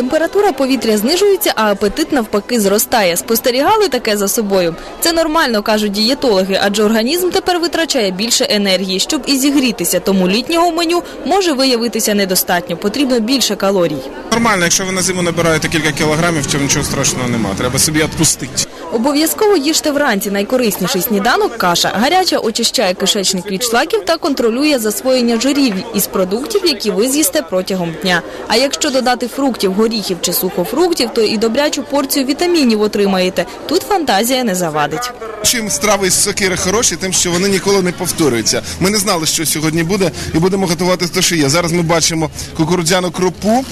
Температура повітря знижується, а апетит навпаки зростає. Спостерігали таке за собою. Це нормально, кажуть дієтологи, адже організм тепер витрачає більше енергії, щоб і зігрітися. Тому літнього меню може виявитися недостатньо. Потрібно більше калорій. Нормально, якщо ви на зиму набираєте кілька кілограмів, то нічого страшного немає. Треба собі відпустити. Обов'язково їжте вранці найкорисніший сніданок каша. Гаряча очищає кишечник від шлаків та контролює засвоєння жирів із продуктів, які ви з'їсте протягом дня. А якщо додати фруктів, горіхів чи сухофруктів, то і добрячу порцію вітамінів отримаєте. Тут фантазія не завадить. Чим страви із сокири хороші, тим, що вони ніколи не повторюються. Ми не знали, що сьогодні буде, і будемо готувати те, що є. Зараз ми бачимо кукурудзяну крупу,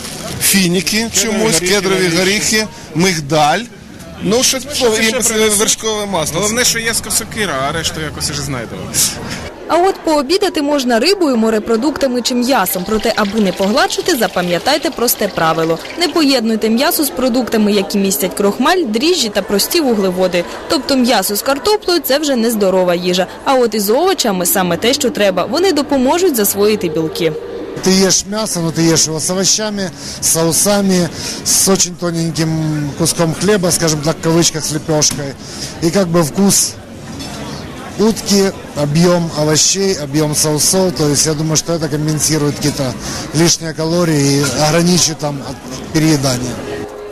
фініки чомусь, кедрові горіхи, мигдаль. Ну, щось і вершкове масло. Головне, що є сокира, а решту якось вже знайдемо. А от пообідати можна рибою, морепродуктами чи м'ясом. Проте, аби не погладшити, запам'ятайте просте правило: не поєднуйте м'ясо з продуктами, які містять крохмаль, дріжджі та прості вуглеводи. Тобто м'ясо з картоплею це вже не здорова їжа. А от із овочами саме те, що треба. Вони допоможуть засвоїти білки. Ты ешь мясо, но ты ешь его с овощами, соусами, с очень тоненьким куском хлеба, скажем так, в кавычках, с лепешкой. И как бы вкус утки, объем овощей, объем соусов. То есть я думаю, что это компенсирует какие-то лишние калории и ограничит там от переедания.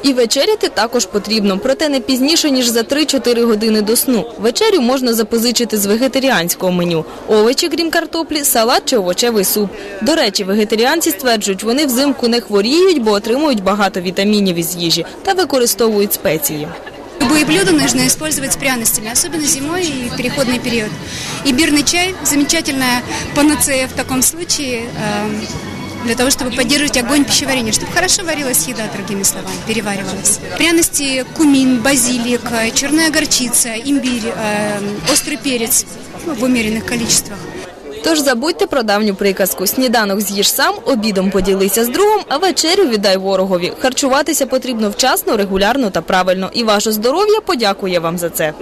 І вечеряти також потрібно, проте не пізніше, ніж за 3-4 години до сну. Вечерю можна запозичити з вегетаріанського меню. Овочі, крім картоплі, салат чи овочевий суп. До речі, вегетаріанці стверджують, вони взимку не хворіють, бо отримують багато вітамінів із їжі та використовують спеції. Любые блюда нужно использовать с пряностями, особенно зимой и в переходный период. Имбирный чай – замечательная панацея в таком случае эм, для того, чтобы поддерживать огонь пищеварения, чтобы хорошо варилась еда, другими словами, переваривалась. Пряности – кумин, базилик, э, черная горчица, имбирь, эм, острый перец ну, в умеренных количествах. Тож забудьте про давню приказку. Сніданок з'їж сам, обідом поділися з другом, а вечерю віддай ворогові. Харчуватися потрібно вчасно, регулярно та правильно. І ваше здоров'я подякує вам за це.